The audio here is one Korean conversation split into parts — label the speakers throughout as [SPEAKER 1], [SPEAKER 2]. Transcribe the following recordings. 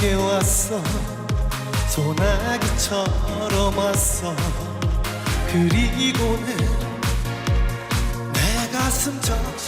[SPEAKER 1] 내게 왔어. 소나기처럼 왔어. 그리고는 내 가슴 적셔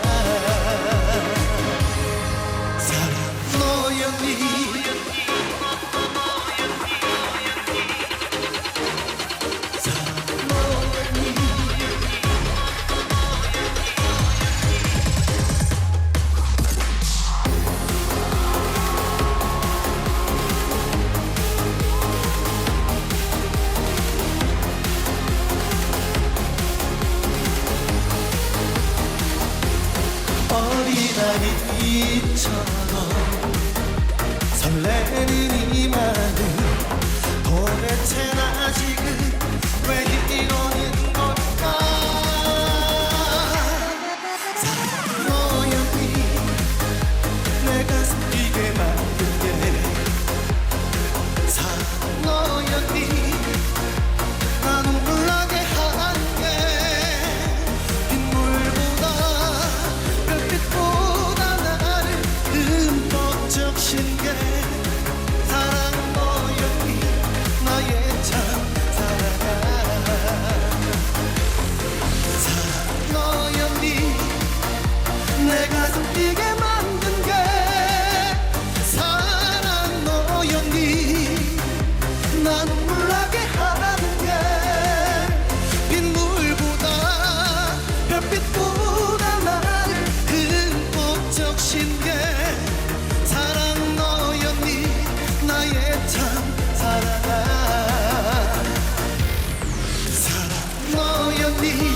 [SPEAKER 1] 시간이 이처럼 설레는 지게 만든 게 사랑 너였니? 난 물나게 하는 게 빗물보다 별빛보다 나를 흠뻑 그 적신 게 사랑 너였니? 나의 참 사랑 사랑 너였니?